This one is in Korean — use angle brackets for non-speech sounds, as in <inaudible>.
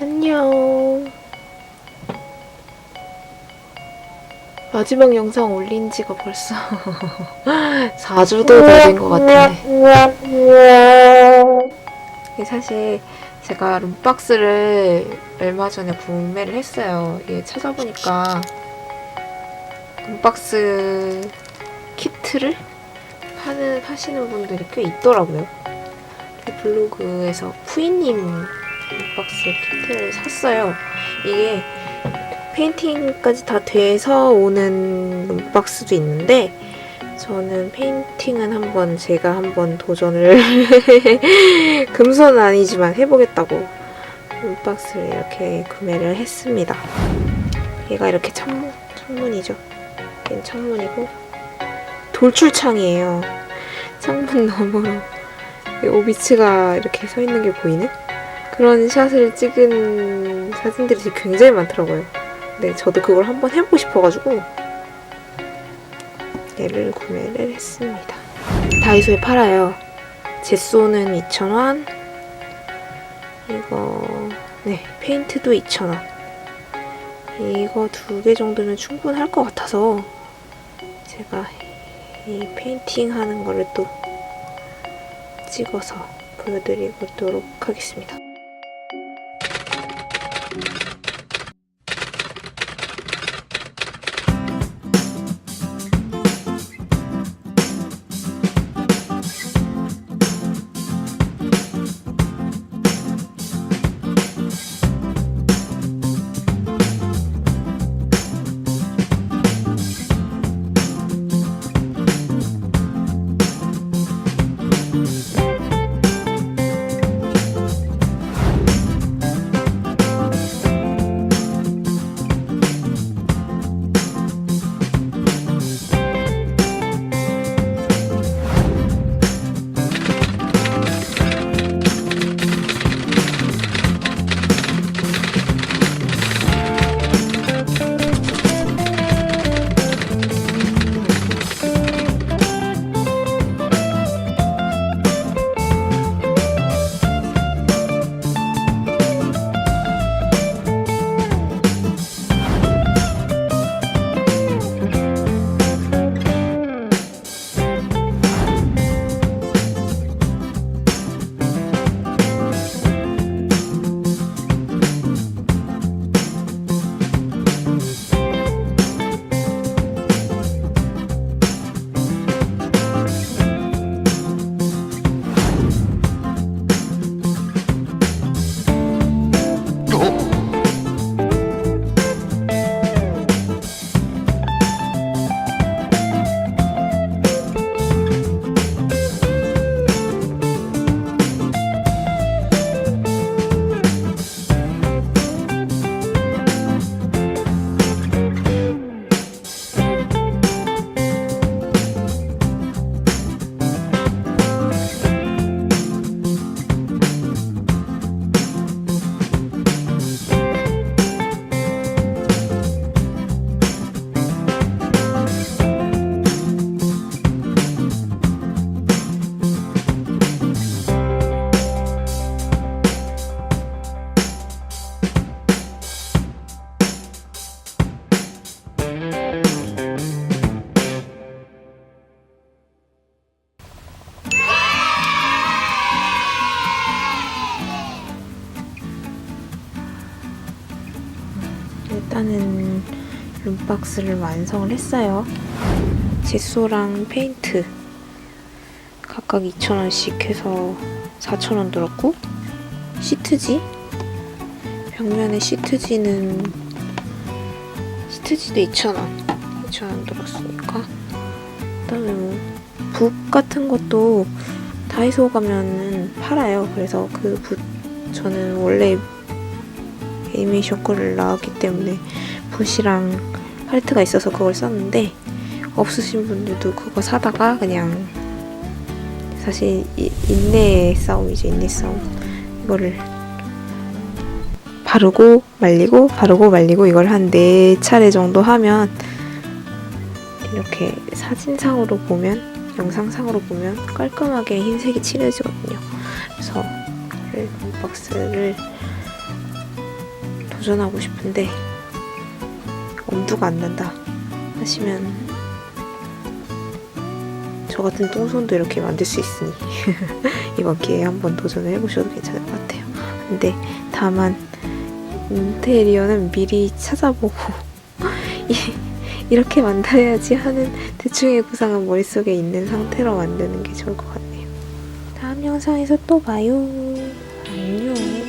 안녕. 마지막 영상 올린 지가 벌써 4주도 다된것 같은데. 사실 제가 룸박스를 얼마 전에 구매를 했어요. 이게 찾아보니까 룸박스 키트를 파는 하시는 분들이 꽤 있더라고요. 그 블로그에서 푸이님 룸 박스 키트를 샀어요. 이게 페인팅까지 다 돼서 오는 룸박스도 있는데 저는 페인팅은 한번 제가 한번 도전을 <laughs> 금손은 아니지만 해보겠다고 룸박스를 이렇게 구매를 했습니다. 얘가 이렇게 창문, 창문이죠. 얘는 창문이고 돌출창이에요. 창문 너머로 이 오비츠가 이렇게 서 있는 게 보이는 그런 샷을 찍은 사진들이 굉장히 많더라고요. 근데 저도 그걸 한번 해보고 싶어가지고 얘를 구매를 했습니다. 다이소에 팔아요. 제소는 2,000원. 이거 네 페인트도 2,000원. 이거 두 개 정도면 충분할 것 같아서 제가 이 페인팅 하는 거를 또 찍어서 보여드리도록 하겠습니다. 일단은 룸박스를 완성을 했어요. 제소랑 페인트 각각 2,000원씩 해서 4,000원 들었고 시트지 벽면에 시트지는 시트지도 2,000원 2,000원 들었으니까 그다음에 뭐 붓 같은 것도 다이소 가면은 팔아요. 그래서 그 붓 저는 원래 애니메이션 거를 나왔기 때문에 붓이랑 팔레트가 있어서 그걸 썼는데 없으신 분들도 그거 사다가 그냥 사실 이- 인내의 싸움이죠 인내 싸움 이거를 바르고 말리고 바르고 말리고 이걸 한 네 차례 정도 하면 이렇게 사진상으로 보면 영상상으로 보면 깔끔하게 흰색이 칠해지거든요. 그래서 이 박스를 도전하고 싶은데 엄두가 안 난다 하시면 저 같은 똥손도 이렇게 만들 수 있으니 <laughs> 이번 기회에 한번 도전을 해보셔도 괜찮을 것 같아요. 근데 다만 인테리어는 미리 찾아보고 <laughs> 이- 이렇게 만들어야지 하는 대충의 구상은 머릿속에 있는 상태로 만드는 게 좋을 것 같네요. 다음 영상에서 또 봐요. 안녕.